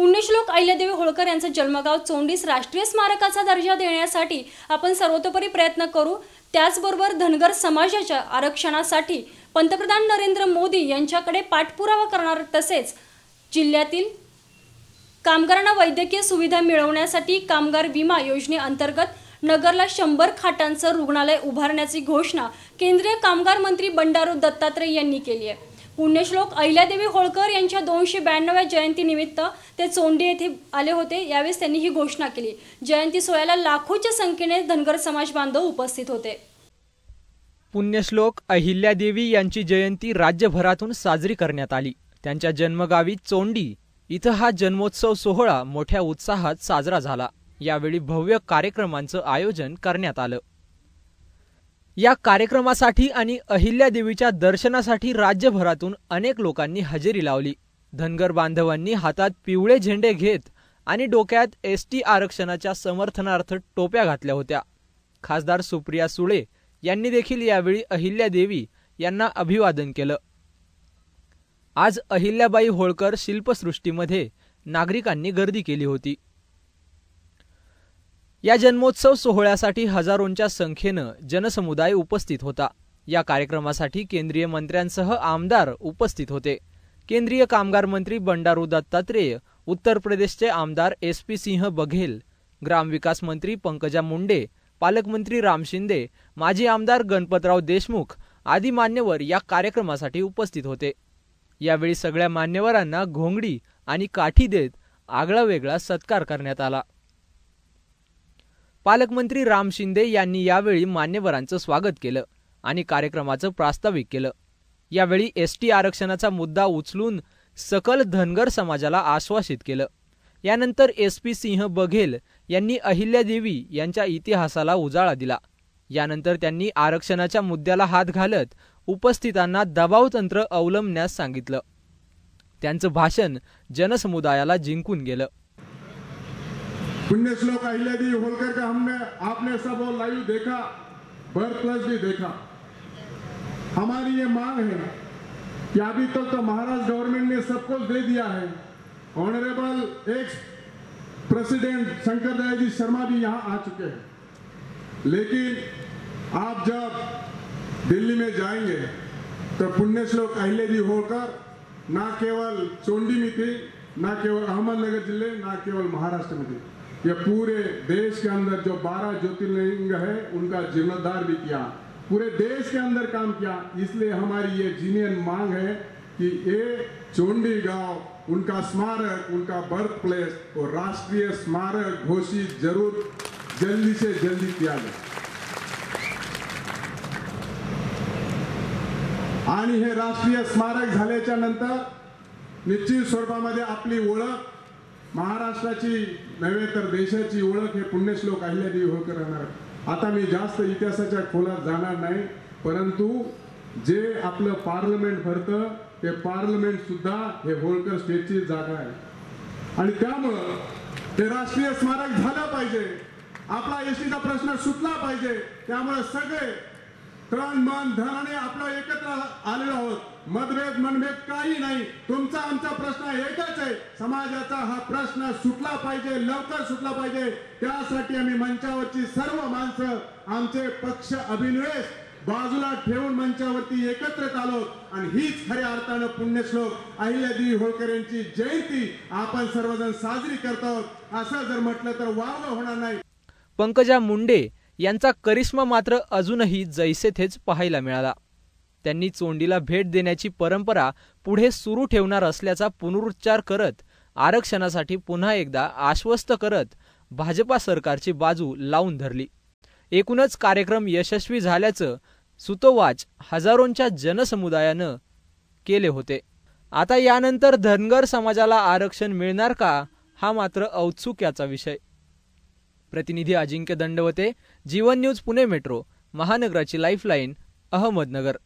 पुण्यश्लोक अहिल्यादेवी होळकर यांचं जन्मगाव चोंडीस राष्ट्रीय स्मारकाचा दर्जा देण्यासाठी आपण सर्वतोपरी प्रयत्न करू. त्याचबरोबर धनगर समाजाच्या आरक्षणासाठी पंतप्रधान नरेंद्र मोदी यांच्याकडे पाठपुरावा करणार तसेच जिल्ह्यातील कामगारांना वैद्यकीय सुविधा मिळवण्यासाठी कामगार विमा योजनेअंतर्गत नगरला शंभर खाटांचं रुग्णालय उभारण्याची घोषणा केंद्रीय कामगार मंत्री बंडारू दत्तात्रय यांनी केली आहे. पुण्यश्लोक अहिल्यादेवी होळकर यांच्या दोनशे ब्याण्णव्या जयंतीनिमित्त ते चोंडी येथे आले होते. यावेळेस त्यांनी ही घोषणा केली. जयंती सोहळ्याला लाखोच्या संख्येने धनगर समाज बांधव उपस्थित होते. पुण्यश्लोक अहिल्यादेवी यांची जयंती राज्यभरातून साजरी करण्यात आली. त्यांच्या जन्मगावी चोंडी इथं हा जन्मोत्सव सोहळा मोठ्या उत्साहात साजरा झाला. यावेळी भव्य कार्यक्रमांचं आयोजन करण्यात आलं. या कार्यक्रमासाठी आणि अहिल्यादेवीच्या दर्शनासाठी राज्यभरातून अनेक लोकांनी हजेरी लावली. धनगर बांधवांनी हातात पिवळे झेंडे घेत आणि डोक्यात एस टी आरक्षणाच्या समर्थनार्थ टोप्या घातल्या होत्या. खासदार सुप्रिया सुळे यांनी देखील यावेळी अहिल्यादेवी यांना अभिवादन केलं. आज अहिल्याबाई होळकर शिल्पसृष्टीमध्ये नागरिकांनी गर्दी केली होती. या जन्मोत्सव सोहळ्यासाठी हजारोंच्या संख्येनं जनसमुदाय उपस्थित होता. या कार्यक्रमासाठी केंद्रीय मंत्र्यांसह आमदार उपस्थित होते. केंद्रीय कामगार मंत्री बंडारू दत्तात्रेय उत्तर प्रदेशचे आमदार एस पी सिंह बघेल ग्रामविकास मंत्री पंकजा मुंडे पालकमंत्री राम शिंदे माजी आमदार गणपतराव देशमुख आदी मान्यवर या कार्यक्रमासाठी उपस्थित होते. यावेळी सगळ्या मान्यवरांना घोंगडी आणि काठी देत आगळा वेगळा सत्कार करण्यात आला. पालकमंत्री राम शिंदे यांनी यावेळी मान्यवरांचं स्वागत केलं आणि कार्यक्रमाचं प्रास्ताविक केलं. यावेळी एस टी आरक्षणाचा मुद्दा उचलून सकल धनगर समाजाला आश्वासित केलं. यानंतर एस पी सिंह बघेल यांनी अहिल्यादेवी यांच्या इतिहासाला उजाळा दिला. यानंतर त्यांनी आरक्षणाच्या मुद्द्याला हात घालत उपस्थितांना दबाव तंत्र अवलंबण्यास सांगितलं. त्यांचं भाषण जनसमुदायाला जिंकून गेलं. पुण्य श्लोक अहिल्यादेवी होलकर का हमने, आपने सब वो लाइव देखा बर्थ प्लस भी देखा। हमारी ये मांग है कि अभी तक तो महाराष्ट्र गवर्नमेंट ने सब कुछ दे दिया है। Honourable ex president Shankar Dayal ji Sharma भी यहाँ आ चुके हैं। लेकिन आप जब दिल्ली में जाएँगे तो पुण्य श्लोक जी होकर ना केवल चोंडी में थी, ना केवल अहमदनगर ज़िले, ना केवल महाराष्ट्र में थी। ये पूरे देश के अंदर जो 12 ज्योतिर्लिंग है, उनका जीर्णोद्धार भी किया। पूरे देश के अंदर काम किया। इसलिए हमारी ये जीनियन मांग है कि ये चोंडी गाँव, उनका स्मारक, उनका बर्थ प्लेस वो राष्ट्रीय स्मारक घोषित ज़रूर जल्दी से जल्दी किया जाए। आणि हे राष्ट्रीय स्मारक झाल्याच्या नंतर निश्चित स्वरूपामध्ये आपली ओळख महाराष्ट्राची नव्हे तर देशाची ओळख हे पुण्यश्लोक अहिल्यादेवी होळकर राहणार. आता मी जास्त इतिहासाच्या खोलात जाणार नाही परंतु जे आपलं पार्लमेंट भरतं ते पार्लमेंट सुद्धा हे होळकर स्टेटची जागा आहे. आणि त्यामुळं ते राष्ट्रीय स्मारक झालं पाहिजे. आपला एसटीचा प्रश्न सुटला पाहिजे. त्यामुळे सगळे तण मन धनाने आपलं एकत्र आलेलो आहोत. मतभेद मनभेद काही नाही. तुमचा आमचा प्रश्न एकच आहे. समाजाचा हा प्रश्न सुटला पाहिजे लवकर सुटला पाहिजे. त्यासाठी आम्ही मंचावरची सर्व माणसं आमचे पक्ष अभिनिवेश बाजूला ठेवून मंचावरती एकत्रित आलो. आणि हीच खऱ्या अर्थानं पुण्यश्लोक अहिल्यादेवी होळकर यांची जयंती आपण सर्वजण साजरी करतो असं जर म्हटलं तर वावग होणार नाही. पंकजा मुंडे यांचा करिश्मा मात्र अजूनही जैसे थेच पाहायला मिळाला. त्यांनी चोंडीला भेट देण्याची परंपरा पुढे सुरू ठेवणार असल्याचा पुनरुच्चार करत आरक्षणासाठी पुन्हा एकदा आश्वस्त करत भाजपा सरकारची बाजू लावून धरली. एकूणच कार्यक्रम यशस्वी झाल्याचं सुतोवाच हजारोंच्या जनसमुदायानं केले होते. आता यानंतर धनगर समाजाला आरक्षण मिळणार का हा मात्र औत्सुक्याचा विषय. प्रतिनिधी अजिंक्य दंडवते जीवन न्यूज पुणे मेट्रो महानगराची लाईफलाईन अहमदनगर.